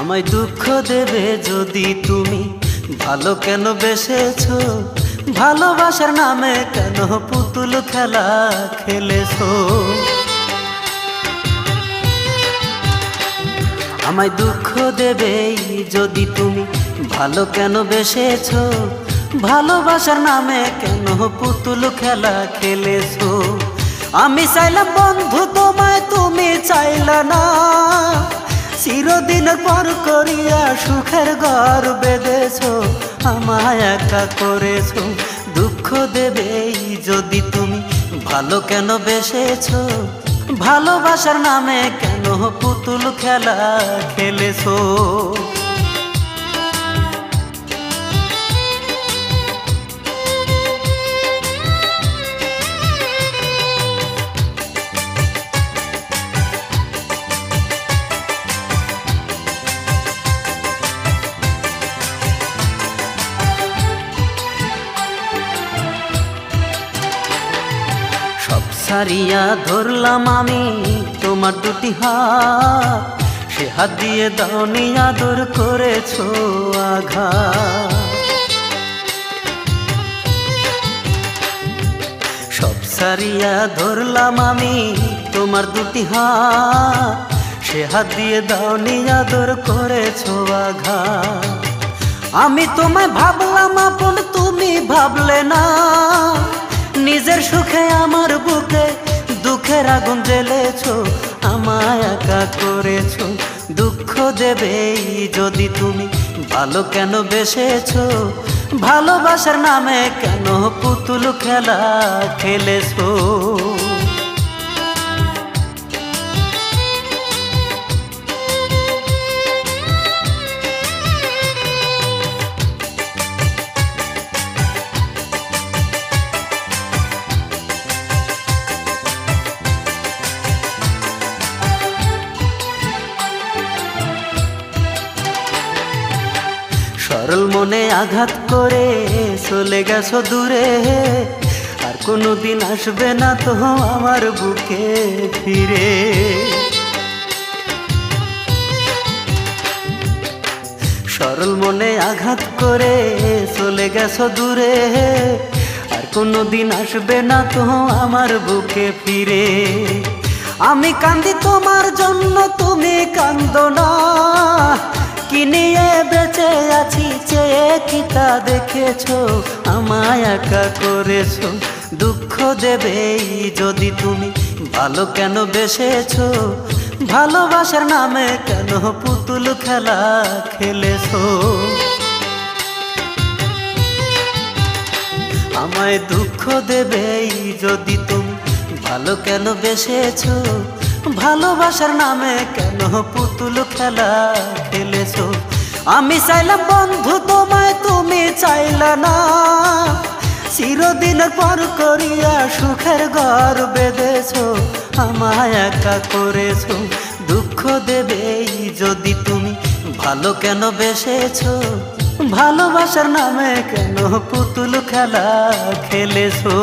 আমায় দুঃখ দেবে যদি তুমি ভালো কেন বেসেছ? ভালোবাসার নামে কেন পুতুল খেলা খেলেছো? আমায় দুঃখ দেবে যদি তুমি ভালো কেন বেসেছো? ভালোবাসার নামে কেন পুতুল খেলা খেলেছ? আমি চাইলাম বন্ধু তোমায়, তুমি চাইলা না। চিরদিন পর করিয়া সুখের ঘর বেঁধেছো, আমায় একা করেছ। দুঃখ দেবে যদি তুমি, ভালো কেন বেসেছ? ভালোবাসার নামে কেন পুতুল খেলা খেলেছো? সারিয়া ধরলাম আমি তোমার দুটি হাত। সে হাত দিয়ে দাওনি আদর করেছ আঘা সব সারিয়া ধরলাম আমি তোমার দুটি হাত। সে হাত দিয়ে দাওনি আদর করেছ আঘা আমি তোমায় ভাবলাম আপন, তুমি ভাবলে না। নিজের সুখে আমার বুকে, দুঃখের আগুন জ্বেলেছো, আমায় একা করেছ। দুঃখ দেবেই যদি তুমি ভালো কেন বেসেছো? ভালোবাসার নামে কেন পুতুল খেলা খেলেছো? সরল মনে আঘাত করে চলে গেছো দূরে। আর কোনো দিন আসবে না তো আমার বুকে ফিরে। সরল মনে আঘাত করে চলে গেছো দূরে। আর কোনো দিন আসবে না তো আমার বুকে ফিরে। আমি কান্দি তোমার জন্য, তুমি কান্দো না। কি নিয়ে বেঁচে আছি কি তা দেখেছ? আমায় একা করেছ। দুঃখ দেবেই যদি তুমি ভালো কেন বেসেছো? ভালোবাসার নামে কেন পুতুল খেলা খেলেছো? আমায় দুঃখ দেবেই যদি তুমি ভালো কেন বেসেছো? ভালোবাসার নামে কেন পুতুল খেলা খেলেছো? আমি চাইলাম বন্ধু, তোমায় তুমি চাইলা না। চিরদিন পর করিয়া সুখের ঘর বেঁধেছো, আমায় একা করেছ। দুঃখ দেবে যদি তুমি ভালো কেন বেসেছো? ভালোবাসার নামে কেন পুতুল খেলা খেলেছো?